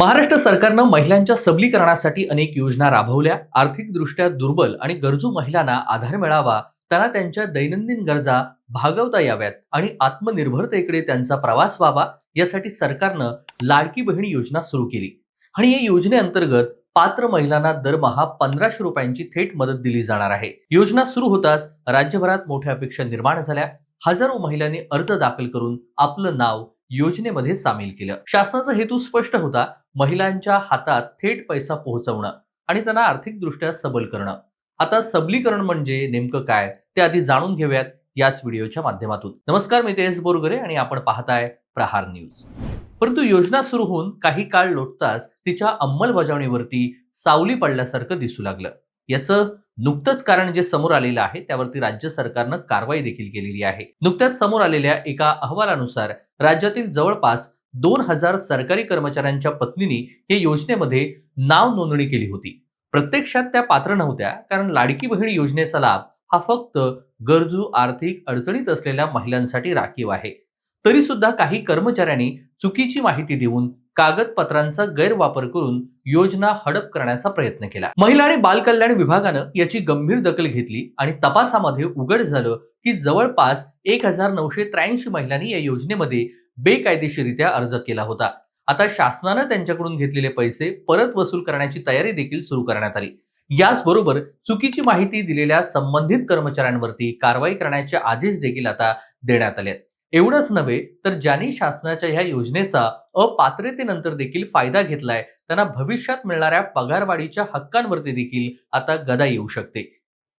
महाराष्ट्र सरकारनं महिलांच्या सबलीकरणासाठी अनेक योजना राबवल्या. आर्थिकदृष्ट्या दुर्बल आणि गरजू महिलांना आधार मिळावा त्यांना त्यांच्या दैनंदिन गरजा भागवता याव्यात आणि आत्मनिर्भरतेकडे त्यांचा प्रवास व्हावा यासाठी सरकारनं लाडकी बहिणी योजना सुरू केली. आणि या योजनेअंतर्गत पात्र महिलांना दरमहा पंधराशे रुपयांची थेट मदत दिली जाणार आहे. योजना सुरू होताच राज्यभरात मोठ्या अपेक्षा निर्माण झाल्या. हजारो महिलांनी अर्ज दाखल करून आपलं नाव योजनेमध्ये सामील केलं. शासनाचा हेतू स्पष्ट होता महिलांच्या हातात थेट पैसा पोहोचवणं आणि त्यांना आर्थिकदृष्ट्या सबल करणं. आता सबलीकरण म्हणजे नेमकं काय? ते आधी जाणून घेऊयात याच व्हिडिओच्या माध्यमातून. नमस्कार मी तेज बोरगरे आणि आपण पाहताय प्रहार न्यूज. परंतु योजना सुरू होऊन काही काळ लोटताच तिच्या अंमलबजावणीवरती सावली पडल्यासारखं दिसू लागलं. याचं नुकतंच कारण जे समोर आलेलं आहे त्यावरती राज्य सरकारनं कारवाई देखील केलेली आहे. नुकत्याच समोर आलेल्या एका अहवालानुसार राज्यातील जवळपास दोन हजार सरकारी कर्मचाऱ्यांच्या पत्नीनी या योजनेमध्ये नाव नोंदणी केली होती. प्रत्यक्षात त्या पात्र नव्हत्या कारण लाडकी बहीण योजनेचा लाभ हा फक्त गरजू आर्थिक अडचणीत असलेल्या महिलांसाठी राखीव आहे. तरी सुद्धा काही कर्मचाऱ्यांनी चुकीची माहिती देऊन कागदपत्रांचा गैरवापर करून योजना हडप करण्याचा प्रयत्न केला. महिला आणि बालकल्याण विभागानं याची गंभीर दखल घेतली आणि तपासामध्ये उघड झालं की जवळपास एक हजार नऊशे त्र्याऐंशी महिलांनी या योजनेमध्ये बेकायदेशीरित्या अर्ज केला होता. आता शासनानं त्यांच्याकडून घेतलेले पैसे परत वसूल करण्याची तयारी देखील सुरू करण्यात आली. याचबरोबर चुकीची माहिती दिलेल्या संबंधित कर्मचाऱ्यांवरती कारवाई करण्याचे आदेश देखील आता देण्यात आले आहेत एवढंच नव्हे तर ज्यांनी शासनाच्या ह्या योजनेचा अपात्रतेनंतर देखील फायदा घेतलाय त्यांना भविष्यात मिळणाऱ्या पगारवाढीच्या हक्कांवरती देखील आता गदा येऊ शकते.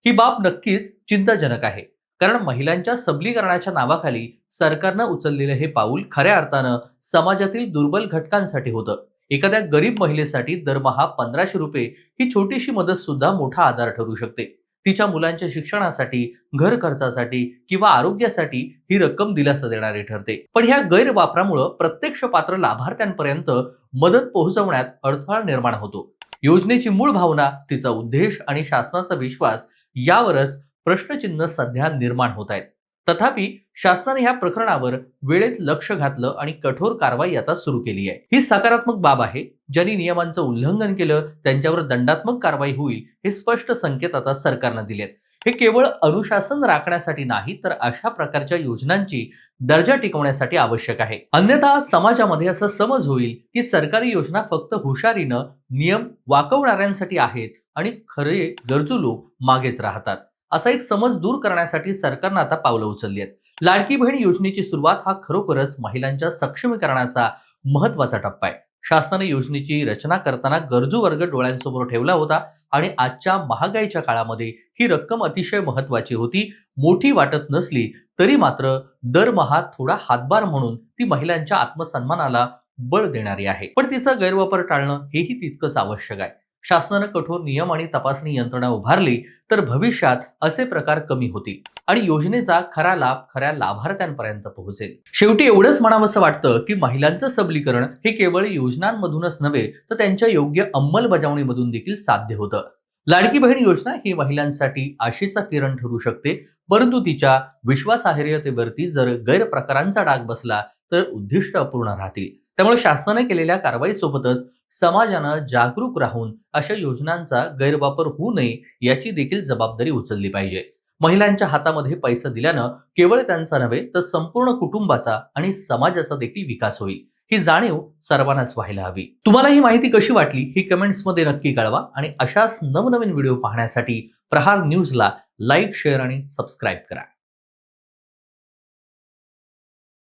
ही बाब नक्कीच चिंताजनक आहे. कारण महिलांच्या सबलीकरणाच्या नावाखाली सरकारनं उचललेलं हे पाऊल खऱ्या अर्थानं समाजातील दुर्बल घटकांसाठी होतं. एखाद्या गरीब महिलेसाठी दरमहा पंधराशे रुपये ही छोटीशी मदत सुद्धा मोठा आधार ठरू शकते. तिच्या मुलांच्या शिक्षणासाठी घर खर्चासाठी किंवा आरोग्यासाठी ही रक्कम दिलासा देणारी ठरते. पण ह्या गैरवापरामुळं प्रत्यक्ष पात्र लाभार्थ्यांपर्यंत मदत पोहोचवण्यात अडथळा निर्माण होतो. योजनेची मूळ भावना तिचा उद्देश आणि शासनाचा विश्वास यावरच प्रश्नचिन्ह सध्या निर्माण होत आहेत. तथापि शासनाने ह्या प्रकरणावर वेळेत लक्ष घातलं आणि कठोर कारवाई आता सुरू केली आहे. ही सकारात्मक बाब आहे. ज्यांनी नियमांचं उल्लंघन केलं त्यांच्यावर दंडात्मक कारवाई होईल हे स्पष्ट संकेत आता सरकारनं दिलेत. हे केवळ अनुशासन राखण्यासाठी नाही तर अशा प्रकारच्या योजनांची दर्जा टिकवण्यासाठी आवश्यक आहे. अन्यथा समाजामध्ये असं समज होईल की सरकारी योजना फक्त हुशारीनं नियम वाकवणाऱ्यांसाठी आहेत आणि खरे गरजू लोक मागेच राहतात. असा एक समज दूर करण्यासाठी सरकारनं आता पावलं उचलली आहेत. लाडकी बहीण योजनेची सुरुवात हा खरोखरच महिलांच्या सक्षमीकरणाचा महत्त्वाचा टप्पा आहे. शासनाने योजनेची रचना करताना गरजू वर्ग डोळ्यांसमोर ठेवला होता आणि आजच्या महागाईच्या काळामध्ये ही रक्कम अतिशय महत्वाची होती. मोठी वाटत नसली तरी मात्र दरमहा थोडा हातभार म्हणून ती महिलांच्या आत्मसन्मानाला बळ देणारी आहे. पण तिचा गैरवापर टाळणं हेही तितकंच आवश्यक आहे. शासनानं कठोर नियम आणि तपासणी यंत्रणा उभारली तर भविष्यात असे प्रकार कमी होतील आणि योजनेचा खरा लाभ खऱ्या लाभार्थ्यांपर्यंत पोहोचेल. शेवटी एवढंच म्हणावंसं वाटतं की महिलांचं सबलीकरण हे केवळ योजनांमधूनच नव्हे तर त्यांच्या योग्य अंमलबजावणीमधून देखील साध्य होतं. लाडकी बहीण योजना ही महिलांसाठी आशेचा किरण ठरू शकते परंतु तिच्या विश्वासार्हतेवरती जर गैरप्रकारांचा डाग बसला तर उद्दिष्ट अपूर्ण राहतील. त्यामुळे शासनाने केलेल्या कारवाईसोबतच समाजानं जागरूक राहून अशा योजनांचा गैरवापर होऊ नये याची देखील जबाबदारी उचलली पाहिजे. महिलांच्या हातामध्ये पैसा दिल्यानं केवळ त्यांचा नव्हे तर संपूर्ण कुटुंबाचा आणि समाजाचा देखील विकास होईल. ही जाणीव सर्वांनाच व्हायला हवी. तुम्हाला ही माहिती कशी वाटली ही कमेंट्समध्ये नक्की कळवा आणि अशाच नवनवीन व्हिडिओ पाहण्यासाठी प्रहार न्यूजला लाईक शेअर आणि सबस्क्राईब करा.